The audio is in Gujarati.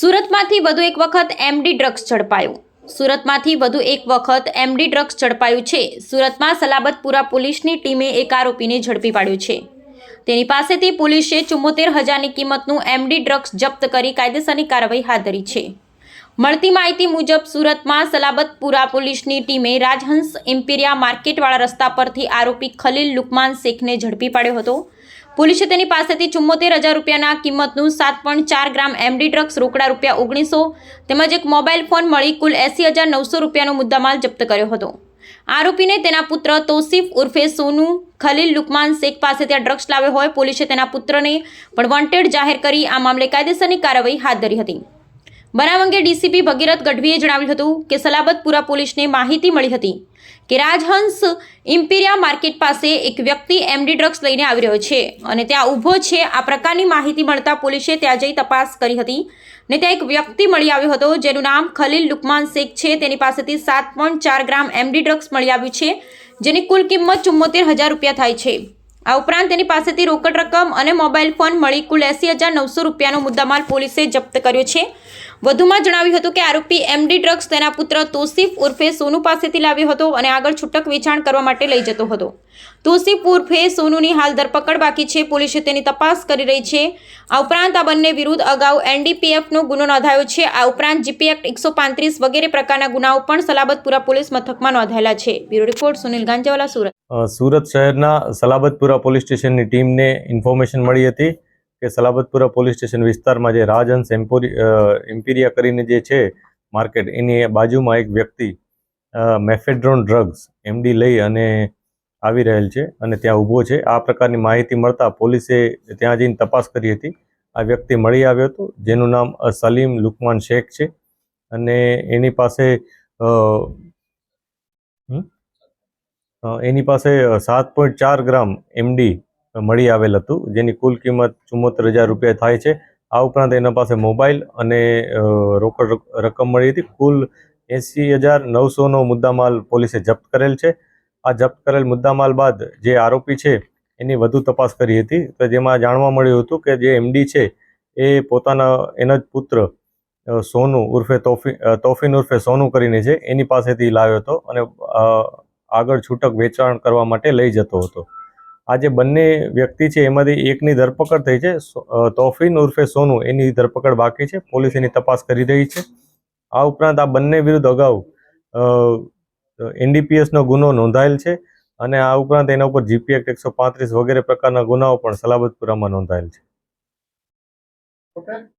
સુરતમાંથી વધુ એક વખત એમડી ડ્રગ્સ ઝડપાયું. સુરતમાંથી વધુ એક વખત એમડી ડ્રગ્સ ઝડપાયું છે. સુરતમાં સલાબતપુરા પોલીસની ટીમે એક આરોપીને ઝડપી પાડ્યો છે. તેની પાસેથી પોલીસે ચુમ્મોતેર હજારની કિંમતનું એમડી ડ્રગ્સ જપ્ત કરી કાયદેસરની કાર્યવાહી હાથ ધરી છે. મળતી માહિતી મુજબ, સુરતમાં સલાબતપુરા પોલીસની ટીમે રાજહંસ ઇમ્પિરિયા માર્કેટવાળા રસ્તા પરથી આરોપી ખલીલ લુકમાન શેખને ઝડપી પાડ્યો હતો. પોલીસે તેની પાસેથી ચુમ્મોતેર હજાર રૂપિયાના કિંમતનું સાત પોઈન્ટ ચાર ગ્રામ એમડી ડ્રગ્સ રોકડા રૂપિયા ઓગણીસો તેમજ એક મોબાઈલ ફોન મળી કુલ એસી હજાર નવસો રૂપિયાનો મુદ્દામાલ જપ્ત કર્યો હતો. આરોપીને તેના પુત્ર તોસીફ ઉર્ફે સોનુ ખલીલ લુકમાન શેખ પાસેથી આ ડ્રગ્સ લાવ્યો હોય, પોલીસે તેના પુત્રને પણ વોન્ટેડ જાહેર કરી આ મામલે કાયદેસરની કાર્યવાહી હાથ ધરી હતી. બનાવ અંગે ડીસીપી ભગીરથ ગઢવીએ જણાવ્યું હતું કે સલાબતપુરા પોલીસને માહિતી મળી હતી કે રાજહંસ ઇમ્પિરિયા માર્કેટ પાસે એક વ્યક્તિ એમડી ડ્રગ્સ લઈને આવી રહ્યો છે અને ત્યાં ઊભો છે. આ પ્રકારની માહિતી મળતા પોલીસે ત્યાં જઈ તપાસ કરી હતી ને ત્યાં એક વ્યક્તિ મળી આવ્યો હતો જેનું નામ ખલીલ લુકમાન શેખ છે. તેની પાસેથી સાત પોઈન્ટ ચાર ગ્રામ એમડી ડ્રગ્સ મળી આવ્યું છે, જેની કુલ કિંમત ચુમ્મોતેર હજાર રૂપિયા થાય છે. આ ઉપરાંત તેની પાસેથી રોકડ રકમ અને મોબાઈલ ફોન મળી કુલ એસી હજાર નવસો રૂપિયાનો મુદ્દામાલ પોલીસે જપ્ત કર્યો છે. વધુમાં જણાવ્યું હતું કે આરોપી એમડી ડ્રગ્સ તેના પુત્ર તોસીફ ઉર્ફે સોનુ પાસેથી લાવ્યો હતો અને આગળ છૂટક વેચાણ કરવા માટે લઈ જતો હતો. તોસીફ ઉર્ફે સોનુની હાલ ધરપકડ બાકી છે. પોલીસે તેની તપાસ કરી રહી છે. આ ઉપરાંત આ બંને વિરુદ્ધ અગાઉ એનડીપીએફનો ગુનો નોંધાયો છે. આ ઉપરાંત જીપી એક્ટ એકસો પાંત્રીસ વગેરે પ્રકારના ગુનાઓ પણ સલાબતપુરા પોલીસ મથકમાં નોંધાયેલા છે. Bureau report, Sunil Ganjawala, Surat. Surat શહેરના સલાબતપુરા પોલીસ સ્ટેશનની ટીમને ઇન્ફોર્મેશન મળી હતી. કે સલાબતપુરા પોલીસ સ્ટેશન વિસ્તારમાં જે રાજહંસ એમ્પોરી એમ્પિરિયા કરીને જે છે માર્કેટ, એની બાજુમાં એક વ્યક્તિ મેફેડ્રોન ડ્રગ્સ એમડી લઈ અને આવી રહેલ છે અને ત્યાં ઊભો છે. આ પ્રકારની માહિતી મળતા પોલીસે ત્યાં જઈને તપાસ કરી હતી. આ વ્યક્તિ મળી આવ્યો હતો, જેનું નામ સલીમ લુકમાન શેખ છે અને એની પાસે એની પાસે સાત પોઈન્ટ ચાર ગ્રામ એમડી મળી આવેલ હતું, જેની કુલ કિંમત ચુમ્મોતેર હજાર રૂપિયા થાય છે. આ ઉપરાંત એના પાસે મોબાઈલ અને રોકડ રક- રકમ મળી હતી. કુલ એંસી હજાર નવસોનો મુદ્દામાલ પોલીસે જપ્ત કરેલ છે. આ જપ્ત કરેલ મુદ્દામાલ બાદ જે આરોપી છે, એની વધુ તપાસ કરી હતી. તો જેમાં જાણવા મળ્યું હતું કે જે એમડી છે, એ પોતાના, એના જ પુત્ર સોનું ઉર્ફે તોફી તોફીન ઉર્ફે સોનું કરીને છે, એની પાસેથી લાવ્યો હતો અને આગળ છૂટક વેચાણ કરવા માટે લઈ જતો હતો. આ જે બંને વ્યક્તિ છે, એમાંથી એકની ધરપકડ થઈ છે. તોફીન ઉર્ફે સોનુ, એની ધરપકડ બાકી છે. પોલીસ એની તપાસ કરી રહી છે. આ ઉપરાંત આ બંને વિરુદ્ધ અગાઉ એનડીપીએસનો ગુનો નોંધાયેલ છે અને આ ઉપરાંત એના ઉપર જીપી એક્ટ એકસો પાંત્રીસ વગેરે પ્રકારના ગુનાઓ પણ સલાબતપુરામાં નોંધાયેલ છે.